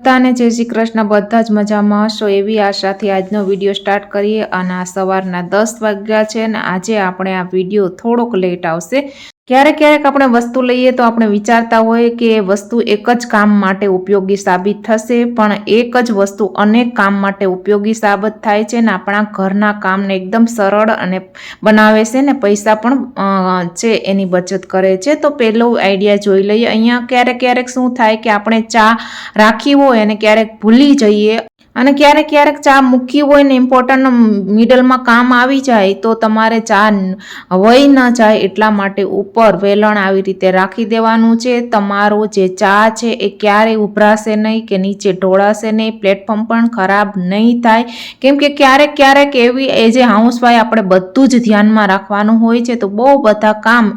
બધાને જય શ્રી કૃષ્ણ. બધા જ મજામાં હશો એવી આશાથી આજનો વીડિયો સ્ટાર્ટ કરીએ અને આ સવારના દસ વાગ્યા છે અને આજે આપણે આ વીડિયો થોડોક લેટ આવશે. ક્યારેક ક્યારેક આપણે વસ્તુ લઈએ તો આપણે વિચારતા હોઈએ કે એ વસ્તુ એક જ કામ માટે ઉપયોગી સાબિત થશે, પણ એક જ વસ્તુ અનેક કામ માટે ઉપયોગી સાબિત થાય છે ને આપણા ઘરના કામને એકદમ સરળ અને બનાવે છે ને પૈસા પણ છે એની બચત કરે છે. તો પહેલો આઈડિયા જોઈ લઈએ. અહીંયા ક્યારેક ક્યારેક શું થાય કે આપણે ચા રાખી હોય અને ક્યારેક ભૂલી જઈએ. અને ક્યારેક ક્યારેક ચા મૂકી હોય ને ઇમ્પોર્ટન્ટ મિડલમાં કામ આવી જાય, તો તમારે ચા વહી ન જાય એટલા માટે ઉપર વેલણ આવી રીતે રાખી દેવાનું છે. તમારો જે ચા છે એ ક્યારેય ઉભરાશે નહીં કે નીચે ઢોળાશે નહીં પ્લેટફોર્મ પણ ખરાબ નહીં થાય. કેમ કે ક્યારેક ક્યારેક એવી, એ જે હાઉસવાઈ આપણે બધું જ ધ્યાનમાં રાખવાનું હોય છે, તો બહુ બધા કામ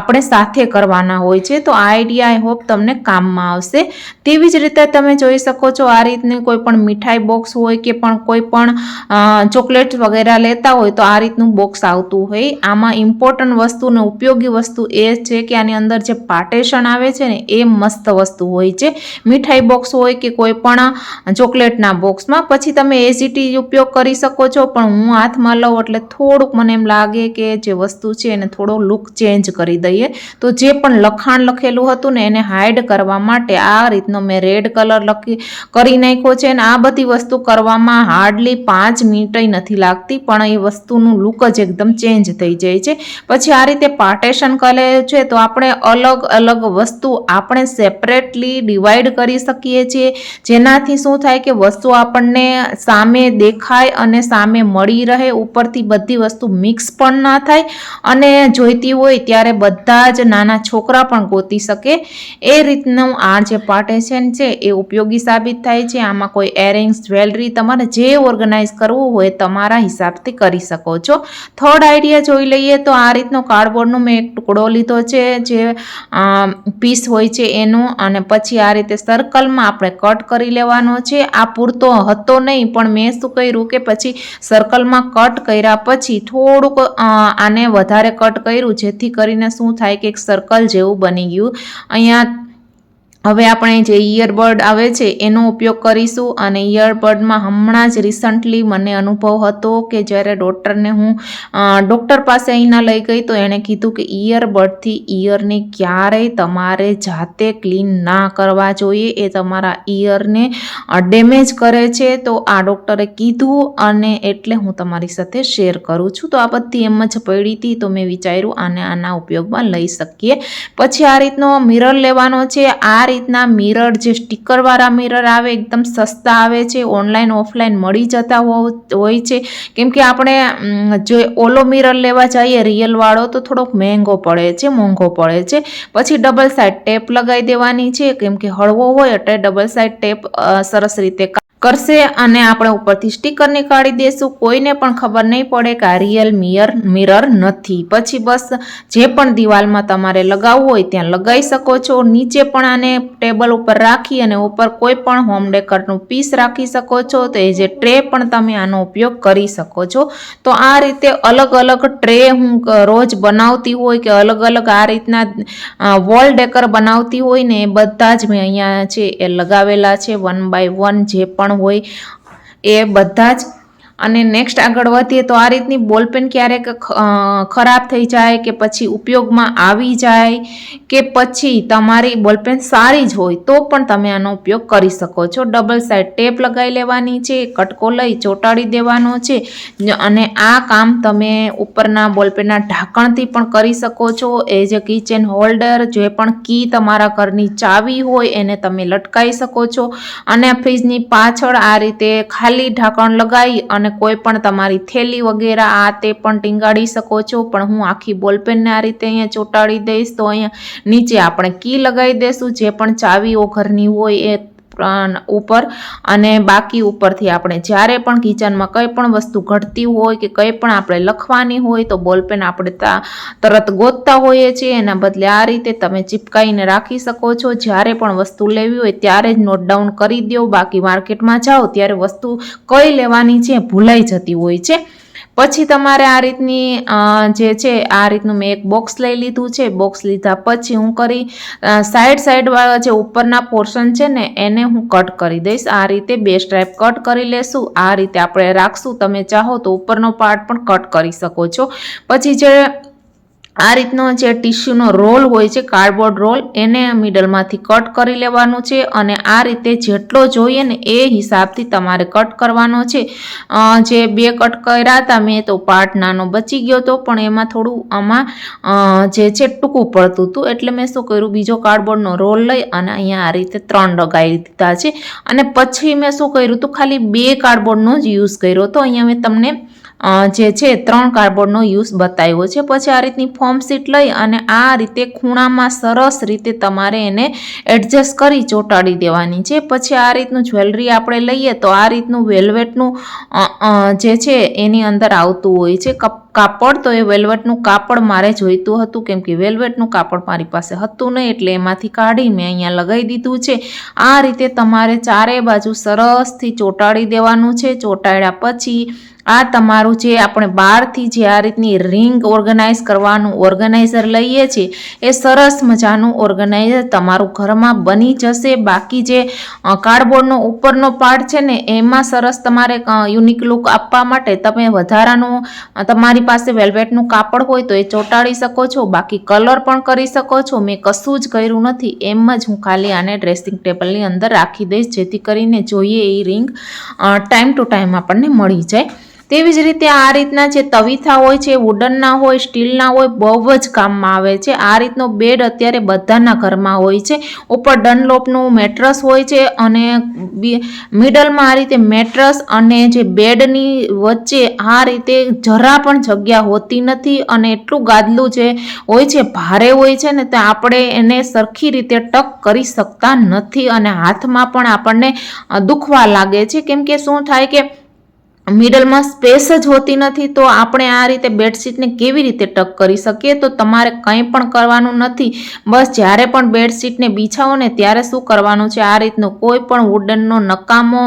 આપણે સાથે કરવાના હોય છે. તો આઈડિયા આઈ હોપ તમને કામમાં આવશે. તેવી જ રીતે તમે જોઈ શકો છો, આ રીતની કોઈ પણ મીઠાઈ બોક્સ હોય કે પણ કોઈ પણ ચોકલેટ વગેરે લેતા હોય તો આ રીતનું બોક્સ આવતું હોય. આમાં ઇમ્પોર્ટન્ટ વસ્તુ ને ઉપયોગી વસ્તુ એ છે કે આની અંદર જે પાર્ટેશન આવે છે ને એ મસ્ત વસ્તુ હોય છે. મીઠાઈ બોક્સ હોય કે કોઈ પણ ચોકલેટના બોક્સમાં પછી તમે એસીટી ઉપયોગ કરી શકો છો, પણ હું હાથમાં લઉં એટલે થોડુંક મને એમ લાગે કે જે વસ્તુ છે એને થોડો લુક ચેન્જ કરી દઈએ. તો જે પણ લખાણ લખેલું હતું ને એને હાઈડ કરવા માટે આ રીતનો મેં રેડ કલર લખી, કરી નાખ્યો છે અને આ બધી વસ્તુ કરવામાં હાર્ડલી પાંચ મિનિટય નથી લાગતી, પણ એ વસ્તુનું લુક જ એકદમ ચેન્જ થઈ જાય છે. પછી આ રીતે પાર્ટેશન કરે છે તો આપણે અલગ અલગ વસ્તુ આપણે સેપરેટલી ડિવાઈડ કરી શકીએ છીએ. જેનાથી શું થાય કે વસ્તુ આપણને સામે દેખાય અને સામે મળી રહે, ઉપરથી બધી વસ્તુ મિક્સ પણ ના થાય અને જોઈતી હોય ત્યારે બધા જ નાના છોકરા પણ ગોતી શકે. એ રીતનું આ જે પાર્ટેશન છે એ ઉપયોગી સાબિત થાય છે. આમાં કોઈ એરિંગ્સ જ્વેલરી તમારે જે ઓર્ગેનાઇઝ કરવું હોય તમારા હિસાબથી કરી શકો છો. થર્ડ આઈડિયા જોઈ લઈએ તો આ રીતનો કાર્ડબોર્ડનો મેં એક ટુકડો લીધો છે, જે પીસ હોય છે એનો અને પછી આ રીતે સર્કલમાં આપણે કટ કરી લેવાનો છે. આ પૂરતો હતો નહીં, પણ મેં શું કર્યું કે પછી સર્કલમાં કટ કર્યા પછી થોડુંક આને વધારે કટ કર્યું, જેથી કરીને શું થાય કે એક સર્કલ જેવું બની ગયું. અહીંયા હવે આપણે જે ઇયરબડ આવે છે, એનો ઉપયોગ કરીશું અને ઇયરબડમાં હમણાં જ રિસન્ટલી મને અનુભવ હતો કે જ્યારે ડૉક્ટરને હું ડૉક્ટર પાસે અહીંના લઈ ગઈ તો એણે કીધું કે ઇયરબડથી ઇયરને ક્યારેય તમારે જાતે ક્લીન ના કરવા જોઈએ. એ તમારા ઇયરને ડેમેજ કરે છે. તો આ ડૉક્ટરે કીધું અને એટલે હું તમારી સાથે શેર કરું છું. તો આ બધી એમ જ પડી હતી તો મેં વિચાર્યું આને આના ઉપયોગમાં લઈ શકીએ. પછી આ રીતનો મિરર લેવાનો છે. આ રીતના મિરર જે સ્ટીકરવાળા મિરર આવે, એકદમ સસ્તા આવે છે ઓનલાઈન ઓફલાઈન મળી જતા હોય છે. કેમ કે આપણે જો ઓલો મિરર લેવા જઈએ રિયલ વાળો, તો થોડોક મહેંગો પડે છે, મોંઘો પડે છે. પછી ડબલ સાઈડ ટેપ લગાવી દેવાની છે. કેમ કે હળવો હોય એટલે ડબલ સાઇડ ટેપ સરસ રીતે કરશે અને આપણે ઉપરથી સ્ટીકર નીકાળી દેશું. કોઈને પણ ખબર નહીં પડે કે આ રિયલ મિયર મિરર નથી. પછી બસ જે પણ દિવાલમાં તમારે લગાવવું હોય ત્યાં લગાવી શકો છો. નીચે પણ આને ટેબલ ઉપર રાખી અને ઉપર કોઈ પણ હોમ ડેકરનું પીસ રાખી શકો છો. તો એ જે ટ્રે પણ તમે આનો ઉપયોગ કરી શકો છો. તો આ રીતે અલગ અલગ ટ્રે હું રોજ બનાવતી હોય કે અલગ અલગ આ રીતના વોલ ડેકર બનાવતી હોય ને એ બધા જ મેં અહીંયા છે એ લગાવેલા છે. વન બાય વન જે પણ હોય એ બધા જ અને નેક્સ્ટ આગળ વધીએ તો આ રીતની બોલપેન ક્યારેક ખરાબ થઈ જાય કે પછી ઉપયોગમાં આવી જાય કે પછી તમારી બોલપેન સારી જ હોય તો પણ તમે આનો ઉપયોગ કરી શકો છો. ડબલ સાઈડ ટેપ લગાવી લેવાની છે, કટકો લઈ ચોંટાડી દેવાનો છે અને આ કામ તમે ઉપરના બોલપેનના ઢાંકણથી પણ કરી શકો છો. એઝ અ કિચન હોલ્ડર, જે પણ કી તમારા ઘરની ચાવી હોય એને તમે લટકાવી શકો છો. અને ફ્રીજની પાછળ આ રીતે ખાલી ઢાંકણ લગાવી અને કોઈ પણ તમારી થેલી વગેરે, આ તે પણ ટીંગાડી શકો છો. પણ હું આખી બોલપેનને આ રીતે અહીંયા ચોંટાડી દઈશ તો અહીંયા નીચે આપણે કી લગાવી દઈશું જે પણ ચાવીઓ ઘરની હોય એ ઉપર અને બાકી ઉપરથી આપણે જ્યારે પણ કિચનમાં કંઈ પણ વસ્તુ ઘટતી હોય કે કંઈ પણ આપણે લખવાની હોય તો બોલપેન આપણે તરત ગોતતા હોઈએ છીએ. એના બદલે આ રીતે તમે ચીપકાઈને રાખી શકો છો. જ્યારે પણ વસ્તુ લેવી હોય ત્યારે જ નોટ ડાઉન કરી દો બાકી માર્કેટમાં જાઓ ત્યારે વસ્તુ કઈ લેવાની છે ભૂલાઈ જતી હોય છે. પછી તમારે આ રીતની જે છે, આ રીતનું મેં એક બોક્સ લઈ લીધું છે. બોક્સ લીધા પછી હું કરી સાઈડ સાઈડવાળા જે ઉપરના પોર્શન છે ને, એને હું કટ કરી દઈશ. આ રીતે બે સ્ટ્રાઈપ કટ કરી લેશું. આ રીતે આપણે રાખશું. તમે ચાહો તો ઉપરનો પાર્ટ પણ કટ કરી શકો છો. પછી જે આ રીતનો જે ટીશ્યુનો રોલ હોય છે, કાર્ડબોર્ડ રોલ, એને મિડલમાંથી કટ કરી લેવાનું છે અને આ રીતે જેટલો જોઈએ ને એ હિસાબથી તમારે કટ કરવાનો છે. જે બે કટ કર્યા હતા મેં તો પાર્ટ નાનો બચી ગયો હતો પણ એમાં થોડું આમાં જે છે ટૂંકું પડતું હતું એટલે મેં શું કર્યું, બીજો કાર્ડબોર્ડનો રોલ લઈ અને અહીંયા આ રીતે ત્રણ લગાવી દીધા છે. અને પછી મેં શું કર્યું હતું ખાલી બે કાર્ડબોર્ડનો જ યુઝ કર્યો હતો અહીંયા મેં તમને જે છે, ત્રણ કાર્ડબોર્ડનો યુઝ બતાવ્યો છે. પછી આ રીતની ફોર્મ શીટ લઈ અને આ રીતે ખૂણામાં સરસ રીતે તમારે એને એડજસ્ટ કરી ચોંટાડી દેવાની છે. પછી આ રીતનું જ્વેલરી આપણે લઈએ તો આ રીતનું વેલ્વેટનું જે છે, એની અંદર આવતું હોય છે. કપ કાપડ તો એ વેલ્વેટનું કાપડ મારે જોઈતું હતું કેમ કે વેલ્વેટનું કાપડ મારી પાસે હતું નહીં એટલે એમાંથી કાઢી મેં અહીંયા લગાવી દીધું છે. આ રીતે તમારે ચારે બાજુ સરસથી ચોંટાડી દેવાનું છે. ચોંટાડ્યા પછી આ તમારું જે આપણે બહારથી જે આ રીતની રિંગ ઓર્ગેનાઇઝ કરવાનું ઓર્ગેનાઇઝર લઈએ છીએ એ સરસ મજાનું ઓર્ગેનાઇઝર તમારું ઘરમાં બની જશે. બાકી જે કાર્ડબોર્ડનો ઉપરનો પાર્ટ છે ને એમાં સરસ તમારે યુનિક લુક આપવા માટે તમે વધારાનું અ, તમારી પાસે વેલ્વેટનું કાપડ હોય તો એ ચોંટાડી શકો છો. બાકી કલર પણ કરી શકો છો. મેં કશું જ કર્યું નથી. એમ જ હું ખાલી આને ડ્રેસિંગ ટેબલની અંદર રાખી દઈશ, જેથી કરીને જોઈએ એ રિંગ ટાઈમ ટુ ટાઈમ આપણને મળી જાય. તેવી જ રીતે આ રીતના જે તવીથા હોય છે વુડનના હોય, સ્ટીલના હોય, બહુ જ કામમાં આવે છે. આ રીતનો બેડ અત્યારે બધાના ઘરમાં હોય છે. ઉપર ડનલોપનું મેટ્રસ હોય છે અને મિડલમાં આ રીતે મેટ્રસ અને જે બેડની વચ્ચે આ રીતે જરા પણ જગ્યા હોતી નથી અને એટલું ગાદલું જે હોય છે, ભારે હોય છે ને, તો આપણે એને સરખી રીતે ટક કરી શકતા નથી અને હાથમાં પણ આપણને દુખવા લાગે છે. કેમ કે શું થાય કે મિડલમાં સ્પેસ જ હોતી નથી, તો આપણે આ રીતે બેડશીટને કેવી રીતે ટક કરી શકીએ? તો તમારે કંઈ પણ કરવાનું નથી. બસ જ્યારે પણ બેડશીટને બિછાવો ને ત્યારે શું કરવાનું છે? આ રીતનો કોઈ પણ વુડનનો નકામો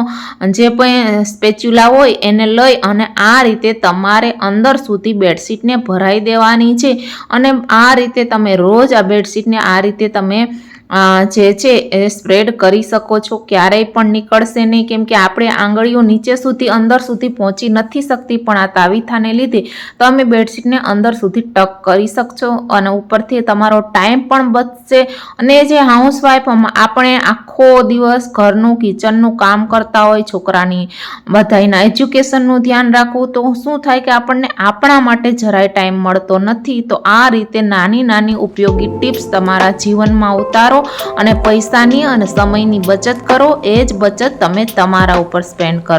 જે પણ સ્પેચ્યુલા હોય એને લઈ અને આ રીતે તમારે અંદર સુધી બેડશીટને ભરાઈ દેવાની છે. અને આ રીતે તમે રોજ આ બેડશીટને આ રીતે તમે જે છે એ સ્પ્રેડ કરી શકો છો. ક્યારેય પણ નીકળશે નહીં, કેમ કે આપણે આંગળીઓ નીચે સુધી, અંદર સુધી પહોંચી નથી શકતી, પણ આ તાવીથાને લીધે તમે બેડશીટને અંદર સુધી ટક કરી શકશો અને ઉપરથી તમારો ટાઈમ પણ બચશે. અને જે હાઉસવાઈફ આપણે આખો દિવસ ઘરનું કિચનનું કામ કરતા હોય, છોકરાની બધાના એજ્યુકેશનનું ધ્યાન રાખવું, તો શું થાય કે આપણને આપણા માટે જરાય ટાઈમ મળતો નથી. તો આ રીતે નાની નાની ઉપયોગી ટિપ્સ તમારા જીવનમાં ઉતારો અને પૈસાની અને સમયની બચત કરો એ જ બચત તમે તમારા ઉપર સ્પેન્ડ કરો.